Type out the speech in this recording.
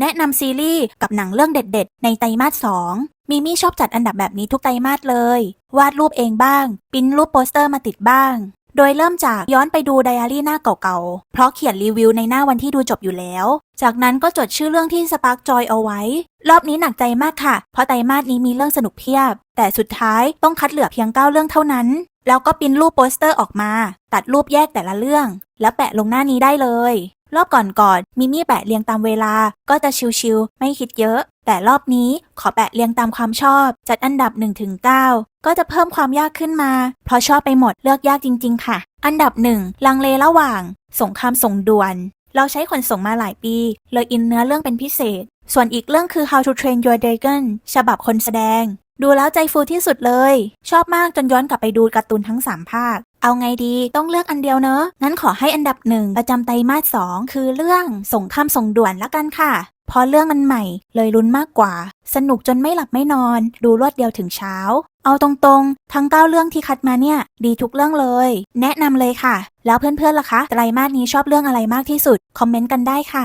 แนะนำซีรีส์กับหนังเรื่องเด็ด ๆ ในไตรมาส2มิมี่ชอบจัดอันดับแบบนี้ทุกไตรมาสเลย วาดรูปเองบ้าง ปิ้นรูปโปสเตอร์มาติดบ้าง โดยเริ่มจากย้อนไปดูไดอารี่หน้าเก่าๆ เพราะเขียนรีวิวในหน้าวันที่ดูจบอยู่แล้ว จากนั้นก็จดชื่อเรื่องที่สปาร์กจอยเอาไว้ รอบนี้หนักใจมากค่ะ เพราะไตรมาสนี้มีเรื่องสนุกเพียบ แต่สุดท้ายต้องคัดเหลือเพียง9เรื่องเท่านั้น แล้วก็ปิ้นรูปโปสเตอร์ออกมา ตัดรูปแยกแต่ละเรื่อง แล้วแปะลงหน้านี้ได้เลย รอบก่อนๆมิมี่แปะเรียงตามเวลาก็จะชิวๆไม่คิดเยอะ แต่รอบนี้ขอแปะเรียงตามความชอบ จัดอันดับ 1-9 ก็จะเพิ่มความยากขึ้นมา เพราะชอบไปหมดเลือกยากจริง ๆ ค่ะ อันดับ 1 ลังเลระหว่าง สงครามส่งด่วน เราใช้ขนส่งมาหลายปี เลยอินเนื้อเรื่องเป็นพิเศษ ส่วนอีกเรื่องคือ How to Train Your Dragon ฉบับคนแสดงดูแล้วใจฟูที่สุดเลย ชอบมากจนย้อนกลับไปดูการ์ตูนทั้ง 3 ภาค เอาไงดีต้องเลือกอันเดียวเนอะงั้นขอให้อันดับหนึ่งประจำไตรมาสสองคือเรื่องส่งครามส่งด่วนละกันค่ะพราะเรื่องมันใหม่เลยลุ้นมากกว่า สนุกจนไม่หลับไม่นอน ดูรวดเดียวถึงเช้า เอาตรงๆ ทั้ง9เรื่องที่คัดมาเนี่ย ดีทุกเรื่องเลย แนะนำเลยค่ะ แล้วเพื่อนๆล่ะคะไตรมาสนี้ชอบเรื่องอะไรมากที่สุด คอมเมนต์กันได้ค่ะ